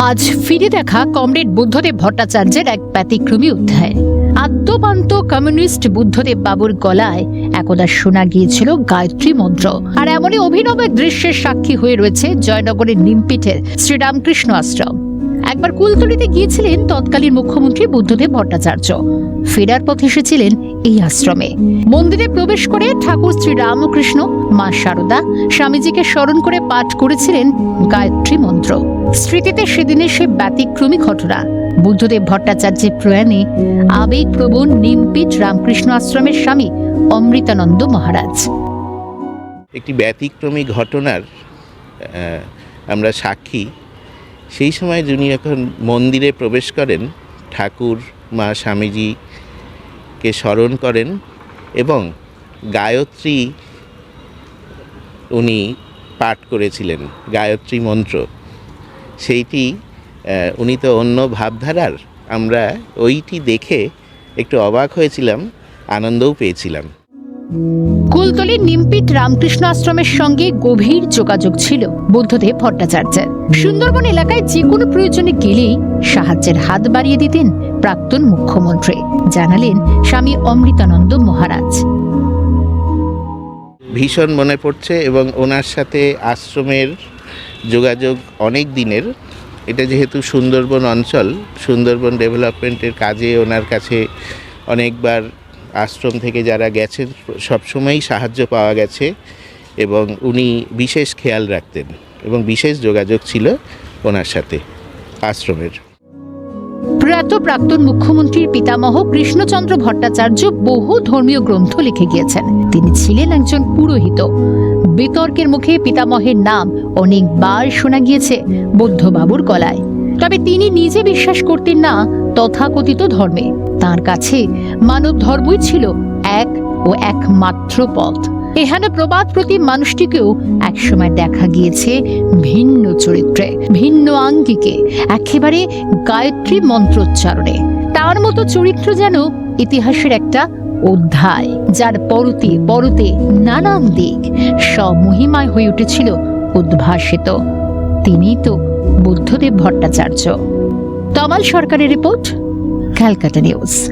আজ ফিরে দেখা কমরেড বুদ্ধদেব ভট্টাচার্যের এক ব্যতিক্রমী অধ্যায়। আদ্যপান্ত কমিউনিস্ট বুদ্ধদেব বাবুর গলায় একদা শোনা গিয়েছিল গায়ত্রী মন্ত্র। আর এমনই অভিনব দৃশ্যের সাক্ষী হয়ে রয়েছে জয়নগরের নিমপিঠের শ্রীরামকৃষ্ণ আশ্রম। একবার কুলতলিতে গিয়েছিলেন তৎকালীন মুখ্যমন্ত্রী বুদ্ধদেব ভট্টাচার্য। ফেরার পথে এসেছিলেন এই আশ্রমে। মন্দিরে প্রবেশ করে ঠাকুর শ্রী রামকৃষ্ণ, মা শারদা স্বামীজিকে স্মরণ করে পাঠ করেছিলেন গায়ত্রী মন্ত্র। স্মৃতিতে সেদিনের সে ব্যতিক্রমী ঘটনা। বুদ্ধদেব ভট্টাচার্যের প্রয়াণে আবেগপ্রবণ নিমপিঠ রামকৃষ্ণ আশ্রমের স্বামী অমৃতানন্দ মহারাজ। একটি ব্যতিক্রমী ঘটনার আমরা সাক্ষী। সেই সময় যিনি এখন মন্দিরে প্রবেশ করেন, ঠাকুর, মা স্বামীজিকে স্মরণ করেন এবং গায়ত্রী উনি পাঠ করেছিলেন, গায়ত্রী মন্ত্র। সেইটি উনি তো অন্য ভাবধারার। আমরা ওইটি দেখে একটু অবাক হয়েছিলাম, আনন্দও পেয়েছিলাম। কুলতলির নিমপিট রামকৃষ্ণ আশ্রমের সঙ্গে গভীর যোগাযোগ ছিল বুদ্ধদেব ভট্টাচার্যের। সুন্দরবন এলাকায় যে কোনো প্রয়োজনে গেলেই সাহায্যের হাত বাড়িয়ে দিতেন প্রাক্তন মুখ্যমন্ত্রী। জানালেন স্বামী অমৃতানন্দ মহারাজ। ভীষণ মনে পড়ছে এবং ওনার সাথে আশ্রমের যোগাযোগ অনেক দিনের। এটা যেহেতু সুন্দরবন অঞ্চল, সুন্দরবন ডেভেলপমেন্টের কাজে ওনার কাছে অনেকবার আশ্রম থেকে যারা গেছেন সবসময়ই সাহায্য পাওয়া গেছে এবং উনি বিশেষ খেয়াল রাখতেন এবং বিশেষ যোগাযোগ ছিল ওনার সাথে আশ্রমের। প্রয়াত প্রাক্তন মুখ্যমন্ত্রীর পিতামহ কৃষ্ণচন্দ্র ভট্টাচার্য বহু ধর্মীয় গ্রন্থ লিখে গিয়েছেন। তিনি ছিলেন একজন পুরোহিত। বিতর্কের মুখে পিতামহের নাম অনেকবার শোনা গিয়েছে বৌদ্ধবাবুর গলায়। তবে তিনি নিজে বিশ্বাস করতেন না তথাকথিত ধর্মে। তার কাছে মানব ধর্মই ছিল এক ও একমাত্র পথ। এহেন প্রবাদ প্রতি মানুষটিকেও একসময় দেখা গিয়েছে ভিন্ন চরিত্রে, ভিন্ন আঙ্গিকে, একেবারে গায়ত্রী মন্ত্রোচ্চারণে। তার মতো চরিত্র যেন ইতিহাসের একটা অধ্যায়, যার পরতে পরতে নানান দিক স্বমহিমায় হয়ে উঠেছিল উদ্ভাসিত। তিনিই তো বুদ্ধদেব ভট্টাচার্য। তমাল সরকারের রিপোর্ট, ক্যালকাটা নিউজ।